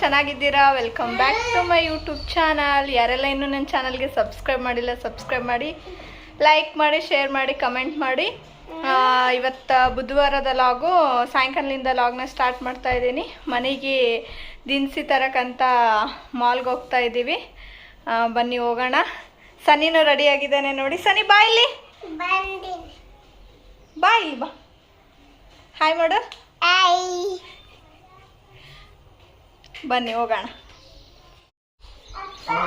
ಚೆನ್ನಾಗಿದ್ದೀರಾ? Welcome back to my YouTube channel ಯಾರೆಲ್ಲ ಇನ್ನೂ ನನ್ನ ಚಾನಲ್ಗೆ ಸಬ್ಸ್ಕ್ರೈಬ್ ಮಾಡಿಲ್ಲ ಸಬ್ಸ್ಕ್ರೈಬ್ ಮಾಡಿ ಲೈಕ್ ಮಾಡಿ ಶೇರ್ ಮಾಡಿ ಕಮೆಂಟ್ ಮಾಡಿ. ಇವತ್ತು ಬುಧವಾರದ ಲಾಗು ಸಾಯಂಕಾಲದಿಂದ ಲಾಗ್ನ ಸ್ಟಾರ್ಟ್ ಮಾಡ್ತಾ ಇದ್ದೀನಿ. ಮನೆಗೆ ದಿನಸಿ ತರಕ್ಕಂತ ಮಾಲ್ಗೆ ಹೋಗ್ತಾ ಇದ್ದೀವಿ. ಬನ್ನಿ ಹೋಗೋಣ. ಸನ್ನಿನೂ ರೆಡಿ ಆಗಿದ್ದಾನೆ ನೋಡಿ. ಸನ್ನಿ ಬಾ ಇಲ್ಲಿ. ಬಾ ಇಲ್ಲಿ ಬಾ. ಹಾಯ್ ಮಾಡು. ಬನ್ನಿ ಹೋಗೋಣ. ಬ್ಲಾಕ್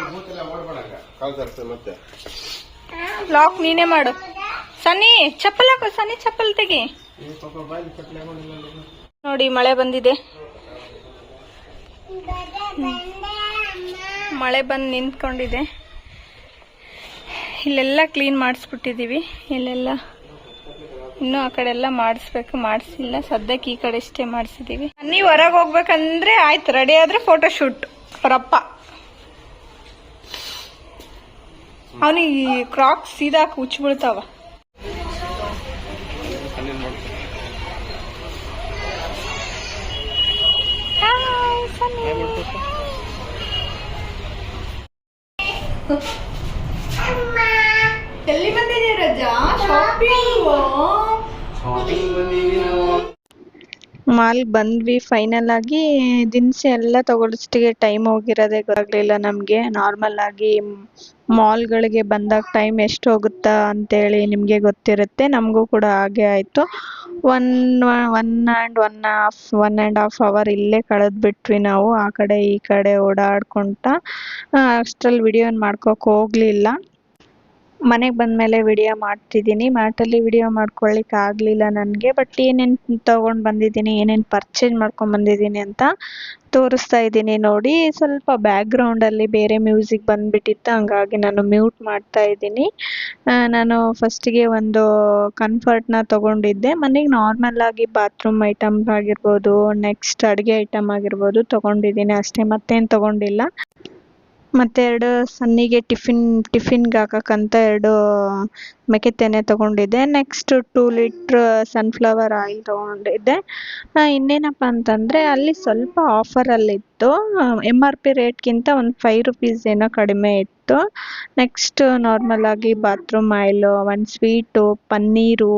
ನೀನೆ ಮತ್ತೆ. ಲಾಕ್ ನೀನೇ ಮಾಡು. ಸನ್ನಿ ಚಪ್ಪಲ್ ಹಾಕು ಸನ್ನಿ ಚಪ್ಪಲ್ ತೆಗಿ. ನೋಡಿ. ಮಳೆ ಬಂದಿದೆ. ಮಳೆ ಬಂದು ನಿಂತ್ಕೊಂಡಿದೆ. ಇಲ್ಲೆಲ್ಲ ಕ್ಲೀನ್ ಮಾಡಿಸ್ಬಿಟ್ಟಿದ್ದೀವಿ ಇಲ್ಲೆಲ್ಲ ಇನ್ನೂ ಆ ಕಡೆ ಎಲ್ಲ ಮಾಡಿಸ್ಬೇಕು ಮಾಡಿಸಿಲ್ಲ. ಸದ್ಯಕ್ಕೆ ಈ ಕಡೆ ಇಷ್ಟೇ ಮಾಡಿಸಿದೀವಿ. ನೀವು ಹೊರಗೆ ಹೋಗ್ಬೇಕಂದ್ರೆ ಆಯ್ತು. ರೆಡಿ ಆದ್ರೆ ಫೋಟೋ ಶೂಟ್ ಅವರಪ್ಪ. ಅವನಿಗೆ ಕ್ರಾಕ್ ಸೀದಾ ಹುಚ್ಚು ಬೀಳ್ತಾವ ಎಲ್ಲಿ ಬಂದಿದ್ದೀರಾ ರಜಾ? ಶಾಪಿಂಗ್ ಮಾಲ್ ಬಂದ್ವಿ ಫೈನಲ್ ಆಗಿ, ದಿನಸಿ ಎಲ್ಲ ತಗೊಳ್ಳೋಷ್ಟಿಗೆ ಟೈಮ್ ಹೋಗಿರೋದೇ ಗೊತ್ತಾಗ್ಲಿಲ್ಲ ನಮಗೆ. ನಾರ್ಮಲ್ ಆಗಿ ಮಾಲ್ಗಳಿಗೆ ಬಂದಾಗ ಟೈಮ್ ಎಷ್ಟು ಹೋಗುತ್ತಾ ಅಂತೇಳಿ ನಿಮಗೆ ಗೊತ್ತಿರುತ್ತೆ. ನಮಗೂ ಕೂಡ ಹಾಗೆ ಆಯಿತು. One one and one half one and half hour ಇಲ್ಲೇ ಕಳೆದ್ಬಿಟ್ವಿ ನಾವು. ಆ ಕಡೆ ಈ ಕಡೆ ಓಡಾಡ್ಕೊಂತ ಅಷ್ಟ್ರಲ್ಲಿ ವಿಡಿಯೋ ಮಾಡ್ಕೋಕೆ ಹೋಗಲಿಲ್ಲ. ಮನೆಗೆ ಬಂದಮೇಲೆ ವಿಡಿಯೋ ಮಾಡ್ತಿದ್ದೀನಿ. ಮ್ಯಾಟಲ್ಲಿ ವಿಡಿಯೋ ಮಾಡ್ಕೊಳ್ಳಿಕ್ಕೆ ಆಗಲಿಲ್ಲ ನನಗೆ, ಬಟ್ ಏನೇನು ತೊಗೊಂಡು ಬಂದಿದ್ದೀನಿ, ಏನೇನು ಪರ್ಚೇಸ್ ಮಾಡ್ಕೊಂಡು ಬಂದಿದ್ದೀನಿ ಅಂತ ತೋರಿಸ್ತಾ ಇದ್ದೀನಿ ನೋಡಿ. ಸ್ವಲ್ಪ ಬ್ಯಾಕ್ಗ್ರೌಂಡಲ್ಲಿ ಬೇರೆ ಮ್ಯೂಸಿಕ್ ಬಂದುಬಿಟ್ಟಿತ್ತು, ಹಂಗಾಗಿ ನಾನು ಮ್ಯೂಟ್ ಮಾಡ್ತಾ ಇದ್ದೀನಿ. ನಾನು ಫಸ್ಟಿಗೆ ಒಂದು ಕನ್ಫರ್ಟ್ನ ತೊಗೊಂಡಿದ್ದೆ. ಮನೆಗೆ ನಾರ್ಮಲ್ಲಾಗಿ ಬಾತ್ರೂಮ್ ಐಟಮ್ ಆಗಿರ್ಬೋದು ನೆಕ್ಸ್ಟ್ ಅಡುಗೆ ಐಟಮ್ ಆಗಿರ್ಬೋದು ತೊಗೊಂಡಿದ್ದೀನಿ. ಅಷ್ಟೇ ಮತ್ತೇನು ತೊಗೊಂಡಿಲ್ಲ. ಮತ್ತೆ ಎರಡು ಸನ್ನಿಗೆ ಟಿಫಿನ್, ಟಿಫಿನ್ಗೆ ಹಾಕಕ್ಕಂತ ಎರಡು ಮೆಕ್ಕೆತೆನೆ ತಗೊಂಡಿದ್ದೆ. Next two litre sunflower oil ತಗೊಂಡಿದ್ದೆ. ಇನ್ನೇನಪ್ಪ ಅಂತಂದರೆ ಅಲ್ಲಿ ಸ್ವಲ್ಪ ಆಫರಲ್ಲಿತ್ತು ಎಂ ಆರ್ ಪಿ ರೇಟ್ಗಿಂತ ಒಂದು ಫೈವ್ ರುಪೀಸ್ ಏನೋ ಕಡಿಮೆ ಇತ್ತು. ನೆಕ್ಸ್ಟ್ ನಾರ್ಮಲ್ ಆಗಿ ಬಾತ್ರೂಮ್ ಆಯಿಲು ಒಂದು ಸ್ವೀಟು ಪನ್ನೀರು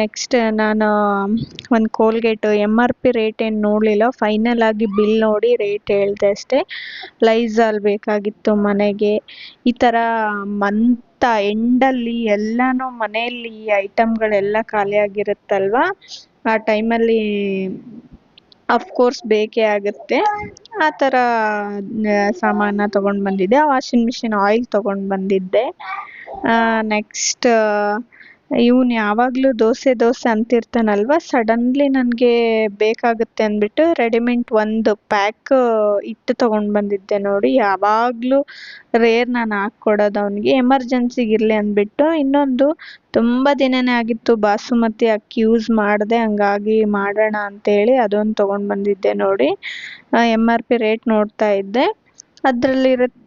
ನೆಕ್ಸ್ಟ್ ನಾನು ಒಂದು Colgate M R P rate ಏನು ನೋಡಲಿಲ್ಲ. ಫೈನಲ್ ಆಗಿ ಬಿಲ್ ನೋಡಿ ರೇಟ್ ಹೇಳಿದೆ ಅಷ್ಟೇ. ಲೈಝಾಲ್ ಬೇಕಾಗಿತ್ತು ಮನೆಗೆ. ಈ ಥರ ಮಂತ, ಎಂಡಲ್ಲಿ ಎಲ್ಲನೂ ಮನೆಯಲ್ಲಿ ಐಟಮ್ಗಳೆಲ್ಲ ಖಾಲಿಯಾಗಿರುತ್ತಲ್ವ ಆ ಟೈಮಲ್ಲಿ ಅಫ್ಕೋರ್ಸ್ ಬೇಕೇ ಆಗುತ್ತೆ. ಆ ಥರ ಸಾಮಾನ ತೊಗೊಂಡು ಬಂದಿದ್ದೆ. ವಾಷಿಂಗ್ ಮಿಷಿನ್ ಆಯಿಲ್ ತೊಗೊಂಡು ಬಂದಿದ್ದೆ. ನೆಕ್ಸ್ಟ್ ಇವನು ಯಾವಾಗಲೂ ದೋಸೆ ದೋಸೆ ಅಂತಿರ್ತಾನಲ್ವ? ಸಡನ್ಲಿ ನನಗೆ ಬೇಕಾಗುತ್ತೆ ಅಂದ್ಬಿಟ್ಟು ರೆಡಿಮೆಂಟ್ ಒಂದು ಪ್ಯಾಕ್ ಹಿಟ್ಟು ತೊಗೊಂಡು ಬಂದಿದ್ದೆ ನೋಡಿ. ಯಾವಾಗಲೂ ರೇರ್ ನಾನು ಹಾಕ್ಕೊಡೋದು ಅವನಿಗೆ. ಎಮರ್ಜೆನ್ಸಿಗೆ ಇರಲಿ ಅಂದ್ಬಿಟ್ಟು ಇನ್ನೊಂದು ತುಂಬ ದಿನನೇ ಆಗಿತ್ತು ಬಾಸುಮತಿ ಅಕ್ಕಿ ಯೂಸ್ ಮಾಡಿದೆ. ಹಂಗಾಗಿ ಮಾಡೋಣ ಅಂತೇಳಿ ಅದೊಂದು ತೊಗೊಂಡು ಬಂದಿದ್ದೆ ನೋಡಿ. ಎಂ ಆರ್ ಪಿ ರೇಟ್ ನೋಡ್ತಾ ಇದ್ದೆ.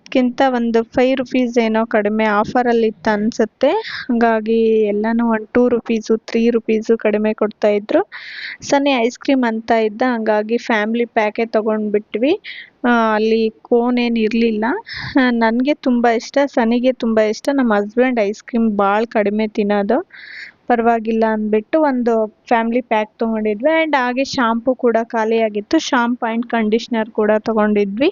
ಅದರಲ್ಲಿರೋದ್ಕಿಂತ ಒಂದು ಫೈವ್ ರುಪೀಸ್ ಏನೋ ಕಡಿಮೆ ಆಫರಲ್ಲಿ ಇತ್ತು ಅನಿಸುತ್ತೆ. ಹಾಗಾಗಿ ಎಲ್ಲನೂ ಒಂದು ಟೂ ರುಪೀಸು ತ್ರೀ ರುಪೀಸು ಕಡಿಮೆ ಕೊಡ್ತಾಯಿದ್ರು ಸನ್ನಿ ಐಸ್ ಕ್ರೀಮ್ ಅಂತ ಇದ್ದ, ಹಾಗಾಗಿ ಫ್ಯಾಮ್ಲಿ ಪ್ಯಾಕೇ ತೊಗೊಂಡ್ಬಿಟ್ವಿ ಅಲ್ಲಿ ಕೋನ್ ಏನು ಇರಲಿಲ್ಲ. ನನಗೆ ತುಂಬ ಇಷ್ಟ ಸನಿಗೆ ತುಂಬ ಇಷ್ಟ. ನಮ್ಮ ಹಸ್ಬೆಂಡ್ ಐಸ್ ಕ್ರೀಮ್ ಭಾಳ ಕಡಿಮೆ ತಿನ್ನೋದು. ಪರವಾಗಿಲ್ಲ ಅಂದ್ಬಿಟ್ಟು ಒಂದು ಫ್ಯಾಮ್ಲಿ ಪ್ಯಾಕ್ ತೊಗೊಂಡಿದ್ವಿ. ಆ್ಯಂಡ್ ಹಾಗೆ ಶಾಂಪು ಕೂಡ ಖಾಲಿಯಾಗಿತ್ತು. ಶಾಂಪು ಆ್ಯಂಡ್ ಕಂಡೀಷ್ನರ್ ಕೂಡ ತೊಗೊಂಡಿದ್ವಿ.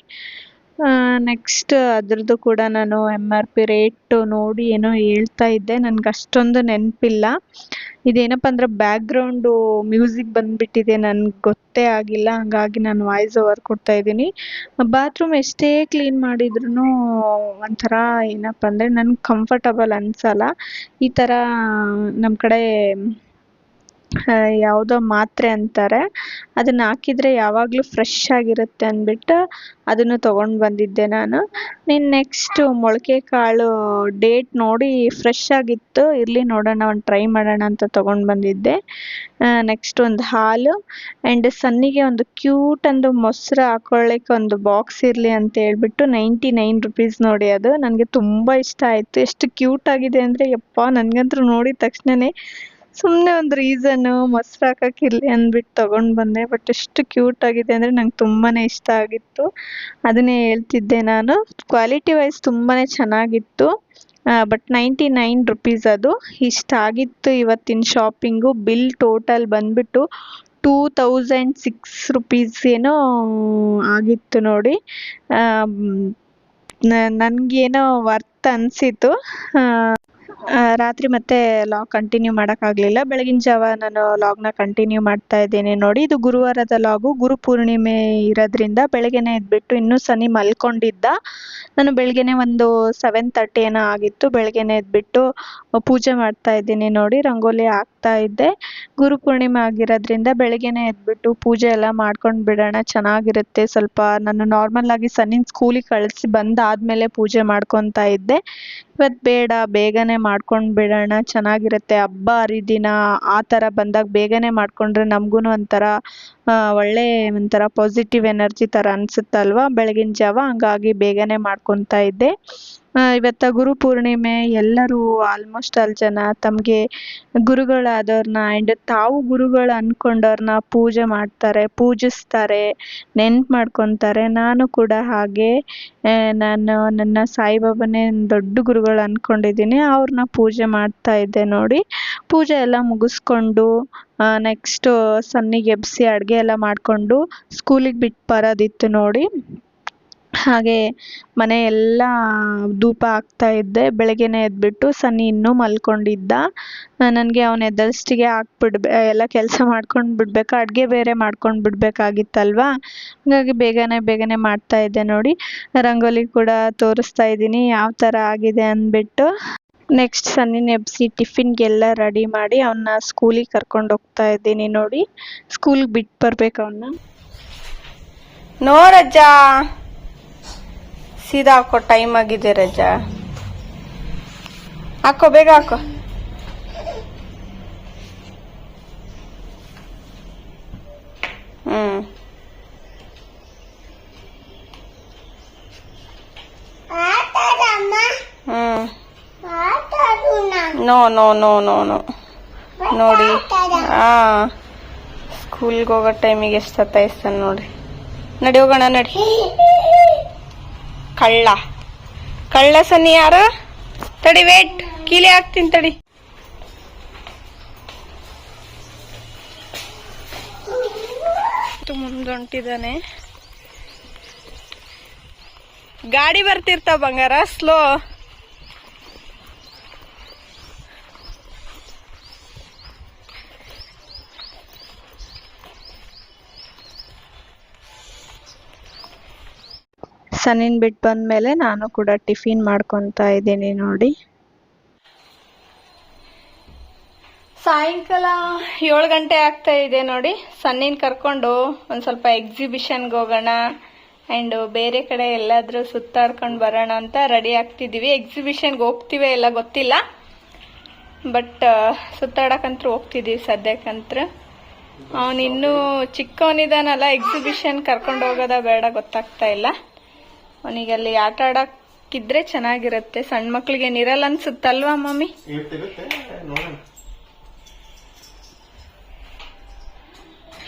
ನೆಕ್ಸ್ಟ್ ಅದ್ರದ್ದು ಕೂಡ ನಾನು ಎಂ ಆರ್ ಪಿ ರೇಟು ನೋಡಿ ಏನೋ ಹೇಳ್ತಾ ಇದ್ದೆ. ನನಗೆ ಅಷ್ಟೊಂದು ನೆನಪಿಲ್ಲ. ಇದೇನಪ್ಪ ಅಂದರೆ ಬ್ಯಾಕ್ಗ್ರೌಂಡು ಮ್ಯೂಸಿಕ್ ಬಂದುಬಿಟ್ಟಿದೆ. ನನಗೆ ಗೊತ್ತೇ ಆಗಿಲ್ಲ. ಹಾಗಾಗಿ ನಾನು ವಾಯ್ಸ್ ಓವರ್ ಕೊಡ್ತಾ ಇದ್ದೀನಿ. ಬಾತ್ರೂಮ್ ಎಷ್ಟೇ ಕ್ಲೀನ್ ಮಾಡಿದ್ರೂ ಒಂಥರ ಏನಪ್ಪ ಅಂದರೆ ನನಗೆ ಕಂಫರ್ಟಬಲ್ ಅನಿಸಲ್ಲ. ಈ ಥರ ನಮ್ಮ ಕಡೆ ಯಾವುದೋ ಮಾತ್ರೆ ಅಂತಾರೆ. ಅದನ್ನ ಹಾಕಿದರೆ ಯಾವಾಗಲೂ ಫ್ರೆಶ್ ಆಗಿರುತ್ತೆ ಅಂದ್ಬಿಟ್ಟು ಅದನ್ನು ತೊಗೊಂಡು ಬಂದಿದ್ದೆ ನಾನು. ನೀನು ನೆಕ್ಸ್ಟು ಮೊಳಕೆ ಕಾಳು ಡೇಟ್ ನೋಡಿ ಫ್ರೆಶ್ ಆಗಿತ್ತು, ಇರಲಿ ನೋಡೋಣ, ಒಂದು ಟ್ರೈ ಮಾಡೋಣ ಅಂತ ತೊಗೊಂಡು ಬಂದಿದ್ದೆ. ನೆಕ್ಸ್ಟ್ ಒಂದು ಹಾಲು ಆ್ಯಂಡ್ ಸನ್ನಿಗೆ ಒಂದು ಕ್ಯೂಟ್ ಒಂದು ಮೊಸರು ಹಾಕೊಳ್ಳಿಕ್ಕೆ ಒಂದು ಬಾಕ್ಸ್ ಇರಲಿ ಅಂತ ಹೇಳ್ಬಿಟ್ಟು ನೈಂಟಿ ನೈನ್ ರುಪೀಸ್ ನೋಡಿ ಅದು. ನನಗೆ ತುಂಬ ಇಷ್ಟ ಆಯಿತು. ಎಷ್ಟು ಕ್ಯೂಟ್ ಆಗಿದೆ ಅಂದರೆ ಯಪ್ಪ ನನಗಂತೂ ನೋಡಿದ ತಕ್ಷಣವೇ ಸುಮ್ಮನೆ ಒಂದು ರೀಸನ್ನು ಮೊಸರು ಹಾಕಕ್ಕಿರ್ಲಿ ಅಂದ್ಬಿಟ್ಟು ತಗೊಂಡು ಬಂದೆ. ಬಟ್ ಎಷ್ಟು ಕ್ಯೂಟ್ ಆಗಿದೆ ಅಂದರೆ ನಂಗೆ ತುಂಬಾ ಇಷ್ಟ ಆಗಿತ್ತು. ಅದನ್ನೇ ಹೇಳ್ತಿದ್ದೆ ನಾನು. ಕ್ವಾಲಿಟಿ ವೈಸ್ ತುಂಬಾ ಚೆನ್ನಾಗಿತ್ತು. ಬಟ್ ನೈಂಟಿ ನೈನ್ ರುಪೀಸ್ ಅದು. ಇಷ್ಟ ಆಗಿತ್ತು ಇವತ್ತಿನ ಶಾಪಿಂಗು ಬಿಲ್ ಟೋಟಲ್ ಬಂದುಬಿಟ್ಟು ಟೂ ತೌಸಂಡ್ ಸಿಕ್ಸ್ ರುಪೀಸ್ ಏನೋ ಆಗಿತ್ತು ನೋಡಿ. ನನಗೇನೋ ವರ್ತ್ ಅನಿಸಿತು ರಾತ್ರಿ ಮತ್ತೆ ಲಾಗ್ ಕಂಟಿನ್ಯೂ ಮಾಡೋಕ್ಕಾಗಲಿಲ್ಲ. ಬೆಳಗಿನ ಜಾವ ನಾನು ಲಾಗ್ನ ಕಂಟಿನ್ಯೂ ಮಾಡ್ತಾ ಇದ್ದೇನೆ ನೋಡಿ. ಇದು ಗುರುವಾರದ ಲಾಗು ಗುರು ಪೂರ್ಣಿಮೆ ಇರೋದ್ರಿಂದ ಬೆಳಗ್ಗೆನೆ ಎದ್ಬಿಟ್ಟು ಇನ್ನೂ ಸನಿ ಮಲ್ಕೊಂಡಿದ್ದ. ನಾನು ಬೆಳಗ್ಗೆನೆ ಒಂದು ಸೆವೆನ್ ತರ್ಟಿ ಏನೋ ಆಗಿತ್ತು. ಬೆಳಗ್ಗೆನೆ ಎದ್ಬಿಟ್ಟು ಪೂಜೆ ಮಾಡ್ತಾ ಇದ್ದೀನಿ ನೋಡಿ. ರಂಗೋಲಿ ಹಾಕ್ತಾ ಇದ್ದೆ. ಗುರು ಪೂರ್ಣಿಮೆ ಆಗಿರೋದ್ರಿಂದ ಬೆಳಗ್ಗೆನೆ ಎದ್ಬಿಟ್ಟು ಪೂಜೆ ಎಲ್ಲ ಮಾಡ್ಕೊಂಡು ಬಿಡೋಣ, ಚೆನ್ನಾಗಿರುತ್ತೆ ಸ್ವಲ್ಪ. ನಾನು ನಾರ್ಮಲ್ ಆಗಿ ಸನ್ನಿನ ಸ್ಕೂಲಿಗೆ ಕಳಿಸಿ ಬಂದಾದ್ಮೇಲೆ ಪೂಜೆ ಮಾಡ್ಕೊತಾ ಇದ್ದೆ. ಇವತ್ತು ಬೇಡ, ಬೇಗನೆ ಮಾಡ್ಕೊಂಡು ಬಿಡೋಣ, ಚೆನ್ನಾಗಿರುತ್ತೆ. ಹಬ್ಬ ಹರಿದಿನ ಆ ಥರ ಬಂದಾಗ ಬೇಗನೆ ಮಾಡಿಕೊಂಡ್ರೆ ನಮಗೂ ಒಂಥರ ಒಳ್ಳೆ ಒಂಥರ ಪಾಸಿಟಿವ್ ಎನರ್ಜಿ ಥರ ಅನಿಸುತ್ತಲ್ವ? ಬೆಳಗಿನ ಜಾವ, ಹಂಗಾಗಿ ಬೇಗನೆ ಮಾಡ್ಕೊತಾ ಇದ್ದೆ. ಇವತ್ತು ಗುರು ಪೂರ್ಣಿಮೆ, ಎಲ್ಲರೂ ಆಲ್ಮೋಸ್ಟ್ ಆಲ್ ಜನ ತಮಗೆ ಗುರುಗಳಾದವ್ರನ್ನ ಆ್ಯಂಡ್ ತಾವು ಗುರುಗಳು ಅಂದ್ಕೊಂಡವ್ರನ್ನ ಪೂಜೆ ಮಾಡ್ತಾರೆ, ಪೂಜಿಸ್ತಾರೆ, ನೆನ್ಪು ಮಾಡ್ಕೊತಾರೆ. ನಾನು ಕೂಡ ಹಾಗೆ ನಾನು ನನ್ನ ಸಾಯಿಬಾಬಾನೇ ದೊಡ್ಡ ಗುರುಗಳು ಅಂದ್ಕೊಂಡಿದ್ದೀನಿ ಅವ್ರನ್ನ ಪೂಜೆ ಮಾಡ್ತಾ ಇದ್ದೆ ನೋಡಿ. ಪೂಜೆ ಎಲ್ಲ ಮುಗಿಸ್ಕೊಂಡು ನೆಕ್ಸ್ಟು ಸನ್ನಿಗೆ ಎಬ್ಬಿಸಿ ಅಡುಗೆ ಎಲ್ಲ ಮಾಡಿಕೊಂಡು ಸ್ಕೂಲಿಗೆ ಬಿಟ್ಟು ಬರೋದಿತ್ತು ನೋಡಿ. ಹಾಗೆ ಮನೆ ಎಲ್ಲ ಧೂಪ ಹಾಕ್ತಾ ಇದ್ದೆ. ಬೆಳಗ್ಗೆನೆ ಎದ್ಬಿಟ್ಟು ಸನ್ನಿ ಇನ್ನೂ ಮಲ್ಕೊಂಡಿದ್ದ. ನನಗೆ ಅವನ ಎದ್ದಷ್ಟಿಗೆ ಹಾಕ್ಬಿಡ್ಬೆ ಎಲ್ಲ ಕೆಲಸ ಮಾಡ್ಕೊಂಡು ಬಿಡಬೇಕು? ಅಡುಗೆ ಬೇರೆ ಮಾಡ್ಕೊಂಡು ಬಿಡಬೇಕಾಗಿತ್ತಲ್ವಾ? ಹಾಗಾಗಿ ಬೇಗನೆ ಬೇಗನೆ ಮಾಡ್ತಾ ಇದ್ದೆ ನೋಡಿ. ರಂಗೋಲಿ ಕೂಡ ತೋರಿಸ್ತಾ ಇದ್ದೀನಿ. ಯಾವ ಥರ ಆಗಿದೆ ಅಂದ್ಬಿಟ್ಟು. ನೆಕ್ಸ್ಟ್ ಸನ್ನಿನ ಎಬ್ಬಿಸಿ ಟಿಫಿನ್ಗೆಲ್ಲ ರೆಡಿ ಮಾಡಿ ಅವನ್ನ ಸ್ಕೂಲಿಗೆ ಕರ್ಕೊಂಡು ಹೋಗ್ತಾ ಇದ್ದೀನಿ ನೋಡಿ. ಸ್ಕೂಲ್ಗೆ ಬಿಟ್ಟು ಬರ್ಬೇಕು ಅವನ್ನ ನೋ ರಜಾ. ಸೀದಾ ಹಾಕೋ ಟೈಮ್ ಆಗಿದೆ ರಜಾ. ಹಾಕೋ ಬೇಗ ಹಾಕೋ. ಹ್ಮ್. ಹ್ಮ್. ನೋ ನೋ ನೋ ನೋ ನೋ ನೋಡಿ. ಹಾ ಸ್ಕೂಲ್ಗೆ ಹೋಗೋ ಟೈಮಿಗೆ ಎಷ್ಟು ಸತಾಯಿಸ್ತಾನೆ ನೋಡಿ. ನಡಿ ಹೋಗೋಣ ನಡಿ. ಕಳ್ಳ. ಕಳ್ಳ ಸನ್ನಿ ಯಾರು? ತಡಿ ವೇಟ್ ಕೀಲಿ ಹಾಕ್ತೀನಿ ತಡಿ. ಮುಂದೊಂಟಿದ್ದಾನೆ. ಗಾಡಿ ಬರ್ತಿರ್ತಾವ ಬಂಗಾರ ಸ್ಲೋ ಸನ್ನಿನ ಬಿಟ್ಟು ಬಂದಮೇಲೆ ನಾನು ಕೂಡ ಟಿಫಿನ್ ಮಾಡ್ಕೊತಾ ಇದ್ದೀನಿ ನೋಡಿ. ಸಾಯಂಕಾಲ ಏಳು ಗಂಟೆ ಆಗ್ತಾ ಇದೆ ನೋಡಿ. ಸನ್ನಿನ ಕರ್ಕೊಂಡು ಒಂದು ಸ್ವಲ್ಪ ಎಕ್ಸಿಬಿಷನ್ಗೆ ಹೋಗೋಣ. ಆ್ಯಂಡ್ ಬೇರೆ ಕಡೆ ಎಲ್ಲಾದರೂ ಸುತ್ತಾಡ್ಕೊಂಡು ಬರೋಣ ಅಂತ ರೆಡಿ ಆಗ್ತಿದ್ದೀವಿ ಎಕ್ಸಿಬಿಷನ್ಗೆ ಹೋಗ್ತೀವಿ ಎಲ್ಲ ಗೊತ್ತಿಲ್ಲ. ಬಟ್ ಸುತ್ತಾಡಕ್ಕಂತೂ ಹೋಗ್ತಿದ್ದೀವಿ ಸದ್ಯಕ್ಕಂತೂ ಅವನಿನ್ನೂ ಚಿಕ್ಕವನಿದಾನಲ್ಲ ಎಕ್ಸಿಬಿಷನ್ ಕರ್ಕೊಂಡು ಹೋಗೋದ ಬೇಡ, ಗೊತ್ತಾಗ್ತಾ ಇಲ್ಲ. ಅವನಿಗೆ ಅಲ್ಲಿ ಆಟ ಆಡಕ್ಕಿದ್ರೆ ಚೆನ್ನಾಗಿರುತ್ತೆ. ಸಣ್ಣ ಮಕ್ಳಿಗೆ ನೀರಲ್ಲ ಅನ್ಸುತ್ತಲ್ವಾ ಮಮ್ಮಿ?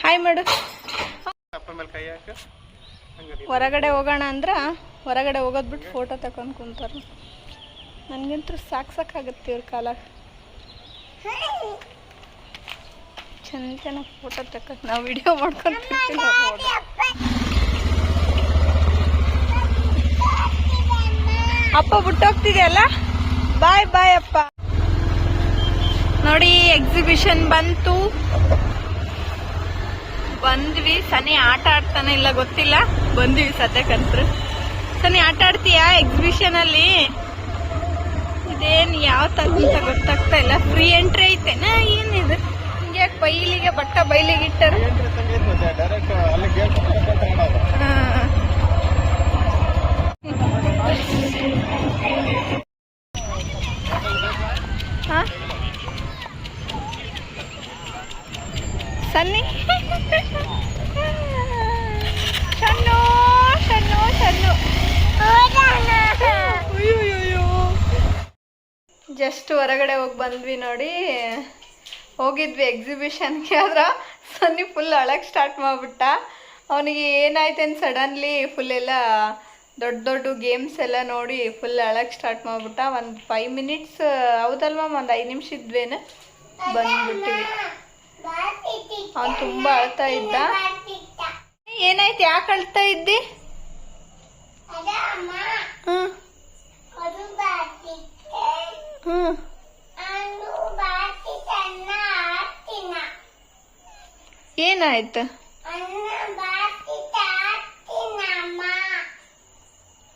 ಹಾಯ್ ಮಾಡು ಅಪ್ಪ ಮೇಲೆ ಕೈ ಹಾಕ. ಹೊರಗಡೆ ಹೋಗೋಣ ಅಂದ್ರ ಹೊರಗಡೆ ಹೋಗೋದ್ ಬಿಟ್ಟು ಫೋಟೋ ತಕೊಂಡ್ ಕುಂತಾರ. ನನ್ಗಂತೂ ಸಾಕ್ ಸಾಕಾಗತ್ತೆ ಇವ್ರ ಕಾಲ. ಚೆನ್ನ ಚೆನ್ನಾಗಿ ಫೋಟೋ ತಕ್ಕ ನಾವು ವಿಡಿಯೋ ಮಾಡ್ಕೊಂತಿರ್ತೀವಿ ಅಪ್ಪ ಬಿಟ್ಟೋಗ್ತಿದೆಯಲ್ಲ ಬಾಯ್ ಬಾಯ್ ಅಪ್ಪ. ನೋಡಿ ಎಕ್ಸಿಬಿಷನ್ ಬಂತು. ಬಂದ್ವಿ. ಸನಿ ಆಟ ಆಡ್ತಾನೆ ಇಲ್ಲ ಗೊತ್ತಿಲ್ಲ. ಬಂದ್ವಿ ಸದ್ಯಕ್ಕಂತ್ರ ಸನಿ ಆಟ ಆಡ್ತೀಯಾ ಎಕ್ಸಿಬಿಷನ್ ಅಲ್ಲಿ? ಇದೇನ್ ಯಾವ ತಗೊಂತ ಗೊತ್ತಾಗ್ತಾ ಇಲ್ಲ. ಫ್ರೀ ಎಂಟ್ರಿ ಐತೆನಾ ಏನಿದೆ? ಹಿಂಗೆ ಬೈಲಿಗೆ ಬಟ್ಟ ಬೈಲಿಗೆ ಇಟ್ಟರು? ಬಂದ್ವಿ ನೋಡಿ. ಹೋಗಿದ್ವಿ ಎಕ್ಸಿಬಿಷನ್ಗೆ ಆದ್ರ ಸನ್ನಿ ಫುಲ್ ಅಳಕ್ಕೆ ಸ್ಟಾರ್ಟ್ ಮಾಡ್ಬಿಟ್ಟ. ಅವನಿಗೆ ಏನಾಯ್ತೇನು ಸಡನ್ಲಿ ಫುಲ್ ಎಲ್ಲ ದೊಡ್ಡ ದೊಡ್ಡ ಗೇಮ್ಸ್ ಎಲ್ಲ ನೋಡಿ ಫುಲ್ ಅಳಕ್ಕೆ ಸ್ಟಾರ್ಟ್ ಮಾಡ್ಬಿಟ್ಟ. ಒಂದು ಫೈವ್ ಮಿನಿಟ್ಸ್ ಹೌದಲ್ವ? ಒಂದು ಐದು ನಿಮಿಷ ಇದ್ವೇನು? ಬಂದ್ಬಿಟ್ಟಿವಿ. ಅವನು ತುಂಬ ಅಳ್ತಾ ಇದ್ದ. ಏನಾಯ್ತು? ಯಾಕೆ ಅಳ್ತಾ ಇದ್ದಿ? ಹ್ಞೂ ಹ್ಞೂ ಏನಾಯ್ತು?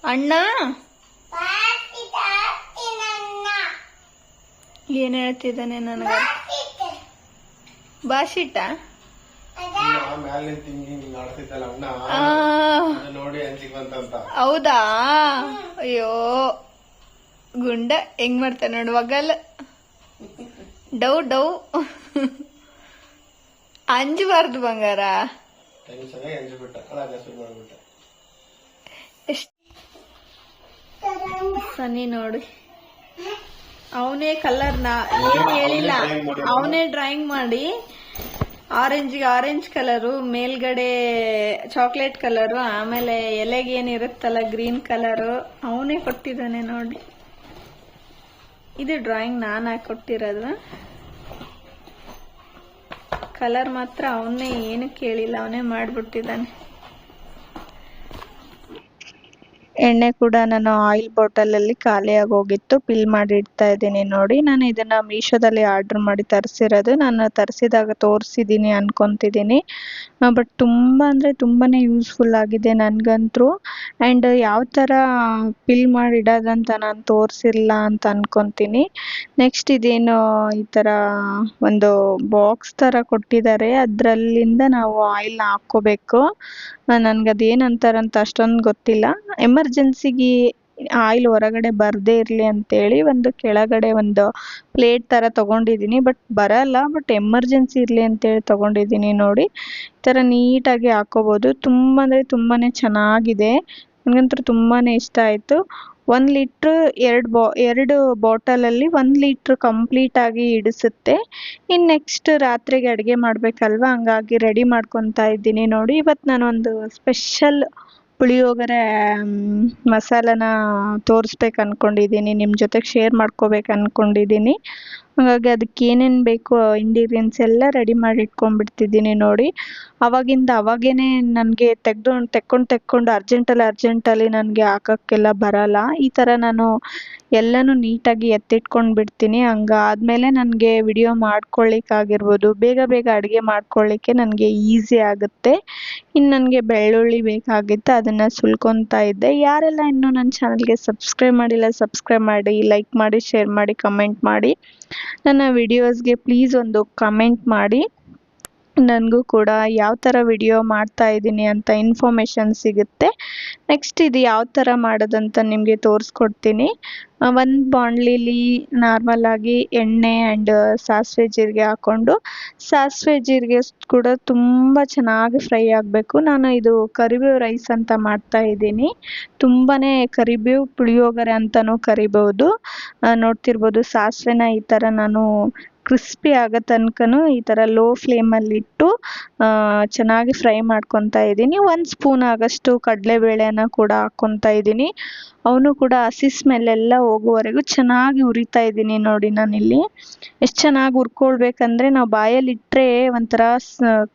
ಅಣ್ಣ? ಏನ್ ಹೇಳ್ತಿದ್ದಾನೆ ನನಗೆ? ಅಂಜಿಗೆ ಹೌದಾ? ಅಯ್ಯೋ. ಗುಂಡ ಹೆಂಗ್ ಮಾಡ್ತಾನೆ ನೋಡು ಒಗಲ್. ಡೌ ಡೌ. ಅಂಜಬಾರ್ದು ಬಂಗಾರ. ಸನ್ನಿ ಸನಿ ನೋಡಿ. ಅವನೇ ಕಲರ್ನ ಏನ್ ಹೇಳಿಲ್ಲ. ಅವನೇ ಡ್ರಾಯಿಂಗ್ ಮಾಡಿ. ಆರೆಂಜ್ಗೆ ಆರೆಂಜ್ ಕಲರು ಮೇಲ್ಗಡೆ ಚಾಕ್ಲೇಟ್ ಕಲರು ಆಮೇಲೆ ಎಲೆಗೆ ಏನಿರುತ್ತಲ್ಲ ಗ್ರೀನ್ ಕಲರು ಅವನೇ ಕೊಟ್ಟಿದ್ದಾನೆ ನೋಡಿ. ಇದು ಡ್ರಾಯಿಂಗ್ ನಾನು ಹಾಕೊಟ್ಟಿರೋದು. ಕೊಟ್ಟಿರೋದು ಕಲರ್ ಮಾತ್ರ ಅವನೇ ಏನು ಕೇಳಿಲ್ಲ ಅವನೇ ಮಾಡ್ಬಿಟ್ಟಿದ್ದಾನೆ. ಎಣ್ಣೆ ಕೂಡ ನಾನು ಆಯಿಲ್ ಬಾಟಲಲ್ಲಿ ಖಾಲಿಯಾಗಿ ಹೋಗಿತ್ತು ಪಿಲ್ ಮಾಡಿ ಇಡ್ತಾ ಇದ್ದೀನಿ ನೋಡಿ. ನಾನು ಇದನ್ನ ಮೀಶೋದಲ್ಲಿ ಆರ್ಡರ್ ಮಾಡಿ ತರಿಸಿರೋದು. ನಾನು ತರಿಸಿದಾಗ ತೋರಿಸಿದ್ದೀನಿ ಅಂದ್ಕೊತಿದ್ದೀನಿ ಬಟ್ ತುಂಬ ಅಂದರೆ ತುಂಬಾ ಯೂಸ್ಫುಲ್ ಆಗಿದೆ ನನಗಂತೂ ಆ್ಯಂಡ್ ಯಾವ ಥರ ಪಿಲ್ ಮಾಡಿ ಇಡೋದಂತ ನಾನು ತೋರಿಸಿಲ್ಲ ಅಂತ ಅಂದ್ಕೊತೀನಿ ನೆಕ್ಸ್ಟ್ ಇದೇನು ಈ ಥರ ಒಂದು ಬಾಕ್ಸ್ ಥರ ಕೊಟ್ಟಿದ್ದಾರೆ. ಅದರಲ್ಲಿಂದ ನಾವು ಆಯಿಲ್ ಹಾಕ್ಕೋಬೇಕು. ನನ್ಗೆ ಅದೇನು ಅಂತಾರಂತ ಅಷ್ಟೊಂದು ಗೊತ್ತಿಲ್ಲ. ಎಮರ್ಜೆನ್ಸಿಗೆ ಆಯಿಲ್ ಹೊರಗಡೆ ಬರದೇ ಇರಲಿ ಅಂತೇಳಿ ಒಂದು ಕೆಳಗಡೆ ಒಂದು ಪ್ಲೇಟ್ ಥರ ತೊಗೊಂಡಿದ್ದೀನಿ ಬಟ್ ಬರಲ್ಲ ಬಟ್ ಎಮರ್ಜೆನ್ಸಿ ಇರಲಿ ಅಂತೇಳಿ ತೊಗೊಂಡಿದ್ದೀನಿ ನೋಡಿ. ಈ ಥರ ನೀಟಾಗಿ ಹಾಕ್ಕೋಬೋದು ತುಂಬ ಅಂದರೆ ತುಂಬಾ ಚೆನ್ನಾಗಿದೆ. ನನಗಂತೂ ತುಂಬಾ ಇಷ್ಟ ಆಯಿತು. ಒಂದು ಲೀಟ್ರ್ ಎರಡು ಬಾ, ಎರಡು ಬಾಟಲಲ್ಲಿ ಒಂದು ಲೀಟ್ರ್ ಕಂಪ್ಲೀಟಾಗಿ ಇಡಿಸುತ್ತೆ. ಇನ್ನು ನೆಕ್ಸ್ಟ್ ರಾತ್ರಿಗೆ ಅಡುಗೆ ಮಾಡಬೇಕಲ್ವ? ಹಂಗಾಗಿ ರೆಡಿ ಮಾಡ್ಕೊತಾ ಇದ್ದೀನಿ ನೋಡಿ. ಇವತ್ತು ನಾನೊಂದು ಸ್ಪೆಷಲ್ ಪುಳಿಯೋಗರೆ ಮಸಾಲನ ತೋರಿಸ್ಬೇಕು ಅಂದ್ಕೊಂಡಿದ್ದೀನಿ ನಿಮ್ಮ ಜೊತೆಗೆ ಶೇರ್ ಮಾಡ್ಕೋಬೇಕು ಅಂದ್ಕೊಂಡಿದ್ದೀನಿ ಹಾಗಾಗಿ ಅದಕ್ಕೆ ಏನೇನು ಬೇಕು ಇಂಗ್ರೀಡಿಯೆಂಟ್ಸ್ ಎಲ್ಲ ರೆಡಿ ಮಾಡಿ ಇಟ್ಕೊಂಡ್ಬಿಡ್ತಿದ್ದೀನಿ ನೋಡಿ. ಅವಾಗಿಂದ ಅವಾಗೇನೆ ನನಗೆ ತೆಗ್ದು, ತೆಕ್ಕೊಂಡು ತೆಕ್ಕೊಂಡು ಅರ್ಜೆಂಟಲ್ಲಿ ಅರ್ಜೆಂಟಲ್ಲಿ ನನಗೆ ಹಾಕೋಕ್ಕೆಲ್ಲ ಬರಲ್ಲ. ಈ ಥರ ನಾನು ಎಲ್ಲನೂ ನೀಟಾಗಿ ಎತ್ತಿಟ್ಕೊಂಡು ಬಿಡ್ತೀನಿ ಹಂಗಾದ್ಮೇಲೆ ನನಗೆ ವಿಡಿಯೋ ಮಾಡ್ಕೊಳ್ಳಿಕ್ಕಾಗಿರ್ಬೋದು ಬೇಗ ಬೇಗ ಅಡುಗೆ ಮಾಡ್ಕೊಳ್ಳಿಕ್ಕೆ ನನಗೆ ಈಸಿ ಆಗುತ್ತೆ. ಇನ್ನು ನನಗೆ ಬೆಳ್ಳುಳ್ಳಿ ಬೇಕಾಗಿತ್ತು, ಅದನ್ನು ಸುಲ್ಕೊತಾ ಇದ್ದೆ. ಯಾರೆಲ್ಲ ಇನ್ನೂ ನನ್ನ ಚಾನಲ್ಗೆ ಸಬ್ಸ್ಕ್ರೈಬ್ ಮಾಡಿಲ್ಲ ಸಬ್ಸ್ಕ್ರೈಬ್ ಮಾಡಿ ಲೈಕ್ ಮಾಡಿ ಶೇರ್ ಮಾಡಿ ಕಮೆಂಟ್ ಮಾಡಿ. ನನ್ನ ವಿಡಿಯೋಸ್ಗೆ ಪ್ಲೀಸ್ ಒಂದು ಕಮೆಂಟ್ ಮಾಡಿ. ನನಗೂ ಕೂಡ ಯಾವ ಥರ ವಿಡಿಯೋ ಮಾಡ್ತಾ ಇದ್ದೀನಿ ಅಂತ ಇನ್ಫಾರ್ಮೇಷನ್ ಸಿಗುತ್ತೆ. ನೆಕ್ಸ್ಟ್ ಇದು ಯಾವ ಥರ ಮಾಡೋದಂತ ನಿಮಗೆ ತೋರಿಸ್ಕೊಡ್ತೀನಿ. ಒಂದು ಬಾಂಡ್ಲಿಲಿ ನಾರ್ಮಲ್ ಆಗಿ ಎಣ್ಣೆ ಆ್ಯಂಡ್ ಸಾಸಿವೆ ಜೀರಿಗೆ ಹಾಕ್ಕೊಂಡು, ಸಾಸಿವೆ ಜೀರಿಗೆ ಕೂಡ ತುಂಬ ಚೆನ್ನಾಗಿ ಫ್ರೈ ಆಗಬೇಕು. ನಾನು ಇದು ಕರಿಬೇವು ರೈಸ್ ಅಂತ ಮಾಡ್ತಾ ಇದ್ದೀನಿ. ತುಂಬಾ ಕರಿಬೇವು ಪುಳಿಯೋಗರೆ ಅಂತಲೂ ಕರಿಬೋದು ನೋಡ್ತಿರ್ಬೋದು ಸಾಸಿವೆನ ಈ ಥರ ನಾನು ಕ್ರಿಸ್ಪಿ ಆಗೋ ತನಕನೂ ಈ ಥರ ಲೋ ಫ್ಲೇಮಲ್ಲಿಟ್ಟು ಚೆನ್ನಾಗಿ ಫ್ರೈ ಮಾಡ್ಕೊತಾ ಇದ್ದೀನಿ. ಒಂದು ಸ್ಪೂನ್ ಆಗಷ್ಟು ಕಡಲೆಬೇಳೆನ ಕೂಡ ಹಾಕ್ಕೊತಾ ಇದ್ದೀನಿ. ಅವನು ಕೂಡ ಹಸಿ ಸ್ಮೆಲ್ಲೆಲ್ಲ ಹೋಗುವವರೆಗೂ ಚೆನ್ನಾಗಿ ಉರಿತಾ ಇದ್ದೀನಿ ನೋಡಿ ನಾನಿಲ್ಲಿ. ಎಷ್ಟು ಚೆನ್ನಾಗಿ ಹುರ್ಕೊಳ್ಬೇಕಂದ್ರೆ ನಾವು ಬಾಯಲ್ಲಿ ಇಟ್ಟರೆ ಒಂಥರ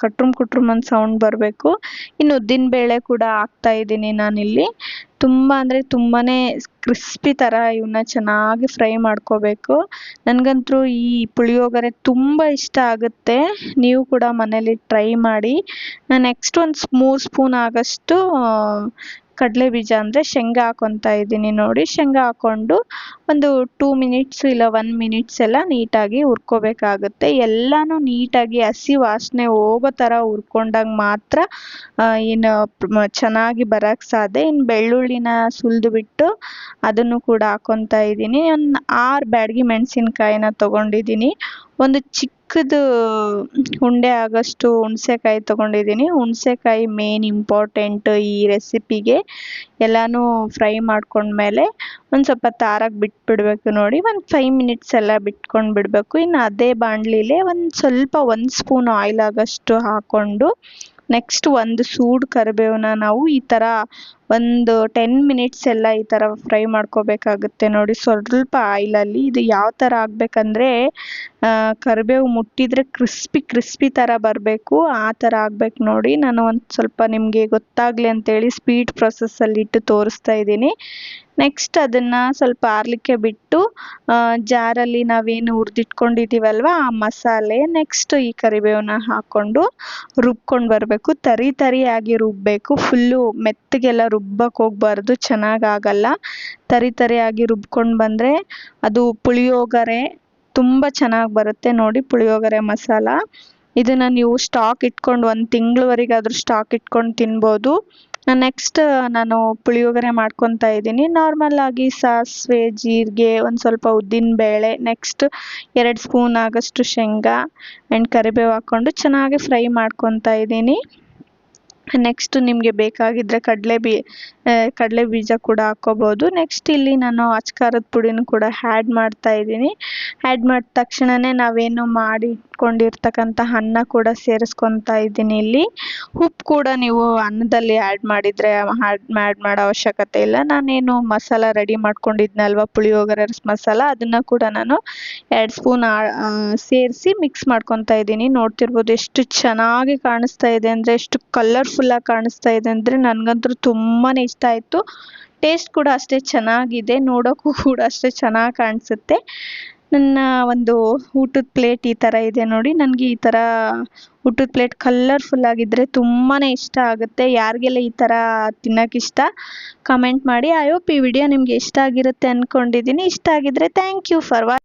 ಕಟ್ರುಮ್ ಕುಟ್ರುಮ್ ಅಂತ ಸೌಂಡ್ ಬರಬೇಕು. ಇನ್ನು ಉದ್ದಿನ ಬೇಳೆ ಕೂಡ ಹಾಕ್ತಾ ಇದ್ದೀನಿ ನಾನಿಲ್ಲಿ. ತುಂಬ ಅಂದರೆ ತುಂಬಾ ಕ್ರಿಸ್ಪಿ ಥರ ಇವನ್ನ ಚೆನ್ನಾಗಿ ಫ್ರೈ ಮಾಡ್ಕೋಬೇಕು. ನನಗಂತೂ ಈ ಪುಳಿಯೋಗರೆ ತುಂಬ ಇಷ್ಟ ಆಗುತ್ತೆ. ನೀವು ಕೂಡ ಮನೇಲಿ ಟ್ರೈ ಮಾಡಿ. ನಾನು ನೆಕ್ಸ್ಟ್ ಒಂದು ಮೂರು ಸ್ಪೂನ್ ಆಗಷ್ಟು ಕಡಲೆ ಬೀಜ ಅಂದರೆ ಶೇಂಗಾ ಹಾಕ್ಕೊತಾ ಇದ್ದೀನಿ ನೋಡಿ. ಶೇಂಗಾ ಹಾಕ್ಕೊಂಡು ಒಂದು ಟೂ ಮಿನಿಟ್ಸ್ ಇಲ್ಲ ಒನ್ ಮಿನಿಟ್ಸ್ ಎಲ್ಲ ನೀಟಾಗಿ ಹುರ್ಕೋಬೇಕಾಗುತ್ತೆ. ಎಲ್ಲನೂ ನೀಟಾಗಿ ಹಸಿ ವಾಸನೆ ಹೋಗೋ ಥರ ಹುರ್ಕೊಂಡಾಗ ಮಾತ್ರ ಏನು ಚೆನ್ನಾಗಿ ಬರೋಕ್ಕೆ ಸಾಧ್ಯ. ಇನ್ನು ಬೆಳ್ಳುಳ್ಳಿನ ಸುಲಿದು ಬಿಟ್ಟು ಅದನ್ನು ಕೂಡ ಹಾಕ್ಕೊತಾ ಇದ್ದೀನಿ. ಒಂದು ಆರು ಬ್ಯಾಡಗಿ ಮೆಣಸಿನ್ಕಾಯಿನ ತೊಗೊಂಡಿದ್ದೀನಿ. ಒಂದು ಚಿಕ್ಕ ಚಿಕ್ಕದು ಉಂಡೆ ಆಗೋಷ್ಟು ಹುಣಸೆಕಾಯಿ ತೊಗೊಂಡಿದ್ದೀನಿ. ಹುಣಸೆಕಾಯಿ ಮೇನ್ ಇಂಪಾರ್ಟೆಂಟ್ ಈ ರೆಸಿಪಿಗೆ ಎಲ್ಲನೂ ಫ್ರೈ ಮಾಡ್ಕೊಂಡ್ಮೇಲೆ ಒಂದು ಸ್ವಲ್ಪ ತಾರಾಗಿ ಬಿಟ್ಬಿಡಬೇಕು ನೋಡಿ. ಒಂದು ಫೈವ್ ಮಿನಿಟ್ಸ್ ಎಲ್ಲ ಬಿಟ್ಕೊಂಡು ಬಿಡಬೇಕು ಇನ್ನು ಅದೇ ಬಾಣಲಿಲೇ ಒಂದು ಸ್ವಲ್ಪ ಒಂದು ಸ್ಪೂನ್ ಆಯಿಲ್ ಆಗೋಷ್ಟು ಹಾಕ್ಕೊಂಡು ನೆಕ್ಸ್ಟ್ ಒಂದು ಸೂಡು ಕರಿಬೇವನ್ನ ನಾವು ಈ ಥರ ಒಂದು ಟೆನ್ ಮಿನಿಟ್ಸ್ ಎಲ್ಲ ಈ ಥರ ಫ್ರೈ ಮಾಡ್ಕೋಬೇಕಾಗುತ್ತೆ ನೋಡಿ. ಸ್ವಲ್ಪ ಆಯಿಲಲ್ಲಿ ಇದು ಯಾವ ಥರ ಆಗಬೇಕಂದ್ರೆ ಕರಿಬೇವು ಮುಟ್ಟಿದರೆ ಕ್ರಿಸ್ಪಿ ಕ್ರಿಸ್ಪಿ ಥರ ಬರಬೇಕು. ಆ ಥರ ಆಗ್ಬೇಕು ನೋಡಿ. ನಾನು ಒಂದು ಸ್ವಲ್ಪ ನಿಮಗೆ ಗೊತ್ತಾಗಲಿ ಅಂತೇಳಿ ಸ್ಪೀಡ್ ಪ್ರೊಸೆಸ್ಸಲ್ಲಿ ಇಟ್ಟು ತೋರಿಸ್ತಾ ಇದ್ದೀನಿ. ನೆಕ್ಸ್ಟ್ ಅದನ್ನು ಸ್ವಲ್ಪ ಆರಲಿಕ್ಕೆ ಬಿಟ್ಟು ಜಾರಲ್ಲಿ ನಾವೇನು ಹುರಿದಿಟ್ಕೊಂಡಿದ್ದೀವಲ್ವ ಆ ಮಸಾಲೆ ನೆಕ್ಸ್ಟ್ ಈ ಕರಿಬೇವನ್ನ ಹಾಕ್ಕೊಂಡು ರುಬ್ಕೊಂಡು ಬರಬೇಕು. ತರಿ ತರಿಯಾಗಿ ರುಬ್ಬಬೇಕು ಫುಲ್ಲು ಮೆತ್ತಗೆಲ್ಲ ರುಬ್ಬಕ್ಕೆ ಹೋಗ್ಬಾರ್ದು, ಚೆನ್ನಾಗಾಗಲ್ಲ. ತರಿ ತರಿಯಾಗಿ ರುಬ್ಕೊಂಡು ಬಂದರೆ ಅದು ಪುಳಿಯೋಗರೆ ತುಂಬ ಚೆನ್ನಾಗಿ ಬರುತ್ತೆ ನೋಡಿ, ಪುಳಿಯೋಗರೆ ಮಸಾಲ. ಇದನ್ನು ನೀವು ಸ್ಟಾಕ್ ಇಟ್ಕೊಂಡು ಒಂದು ತಿಂಗಳವರೆಗಾದ್ರೂ ಸ್ಟಾಕ್ ಇಟ್ಕೊಂಡು ತಿನ್ಬೋದು. ನೆಕ್ಸ್ಟ್ ನಾನು ಪುಳಿಯೋಗರೆ ಮಾಡ್ಕೊತಾ ಇದ್ದೀನಿ. ನಾರ್ಮಲ್ ಆಗಿ ಸಾಸಿವೆ, ಜೀರಿಗೆ, ಒಂದು ಸ್ವಲ್ಪ ಉದ್ದಿನಬೇಳೆ ನೆಕ್ಸ್ಟ್ ಎರಡು ಸ್ಪೂನ್ ಆಗೋಷ್ಟು ಶೇಂಗಾ ಆ್ಯಂಡ್ ಕರಿಬೇವು ಹಾಕ್ಕೊಂಡು ಚೆನ್ನಾಗಿ ಫ್ರೈ ಮಾಡ್ಕೊತಾ ಇದ್ದೀನಿ. ನೆಕ್ಸ್ಟ್ ನಿಮಗೆ ಬೇಕಾಗಿದ್ದರೆ ಕಡಲೆ ಬೀ ಕಡಲೆ ಬೀಜ ಕೂಡ ಹಾಕ್ಕೋಬೋದು. ನೆಕ್ಸ್ಟ್ ಇಲ್ಲಿ ನಾನು ಅಚ್ಕಾರದ ಪುಡಿನೂ ಕೂಡ ಹ್ಯಾಡ್ ಮಾಡ್ತಾ ಇದ್ದೀನಿ. ಆ್ಯಡ್ ಮಾಡಿದ ತಕ್ಷಣವೇ ನಾವೇನು ಮಾಡಿ ಇಟ್ಕೊಂಡಿರ್ತಕ್ಕಂಥ ಅನ್ನ ಕೂಡ ಸೇರಿಸ್ಕೊತಾ ಇದ್ದೀನಿ ಇಲ್ಲಿ. ಉಪ್ಪು ಕೂಡ ನೀವು ಅನ್ನದಲ್ಲಿ ಆ್ಯಡ್ ಮಾಡಿದರೆ ಆ್ಯಡ್ ಆ್ಯಡ್ ಮಾಡೋ ಅವಶ್ಯಕತೆ ಇಲ್ಲ. ನಾನೇನು ಮಸಾಲ ರೆಡಿ ಮಾಡ್ಕೊಂಡಿದ್ನಲ್ವ, ಪುಳಿಯೋಗರೆ ಮಸಾಲ, ಅದನ್ನು ಕೂಡ ನಾನು ಎರಡು ಸ್ಪೂನ್ ಸೇರಿಸಿ ಮಿಕ್ಸ್ ಮಾಡ್ಕೊತಾ ಇದ್ದೀನಿ. ನೋಡ್ತಿರ್ಬೋದು ಎಷ್ಟು ಚೆನ್ನಾಗಿ ಕಾಣಿಸ್ತಾ ಇದೆ ಅಂದರೆ ಎಷ್ಟು ಕಲರ್ಫುಲ್ಲಾಗಿ ಕಾಣಿಸ್ತಾ ಇದೆ ಅಂದರೆ ನನಗಂತೂ ತುಂಬಾ ಇಷ್ಟ ಆಯಿತು. ಟೇಸ್ಟ್ ಕೂಡ ಅಷ್ಟೇ ಚೆನ್ನಾಗಿದೆ ನೋಡೋಕ್ಕೂ ಕೂಡ ಅಷ್ಟೇ ಚೆನ್ನಾಗಿ ಕಾಣಿಸುತ್ತೆ. ನನ್ನ ಒಂದು ಊಟದ ಪ್ಲೇಟ್ ಈ ಥರ ಇದೆ ನೋಡಿ, ನನಗೆ ಈ ಥರ ಊಟದ ಪ್ಲೇಟ್ ಕಲರ್ಫುಲ್ ಆಗಿದ್ದರೆ ತುಂಬಾ ಇಷ್ಟ ಆಗುತ್ತೆ. ಯಾರಿಗೆಲ್ಲ ಈ ಥರ ತಿನ್ನೋಕೆ ಇಷ್ಟ ಕಮೆಂಟ್ ಮಾಡಿ. ಐ ಹೋಪ್ ಈ ವಿಡಿಯೋ ನಿಮಗೆ ಇಷ್ಟ ಆಗಿರುತ್ತೆ ಅಂದ್ಕೊಂಡಿದ್ದೀನಿ ಇಷ್ಟ ಆಗಿದ್ದರೆ ಥ್ಯಾಂಕ್ ಯು ಫಾರ್ ವಾ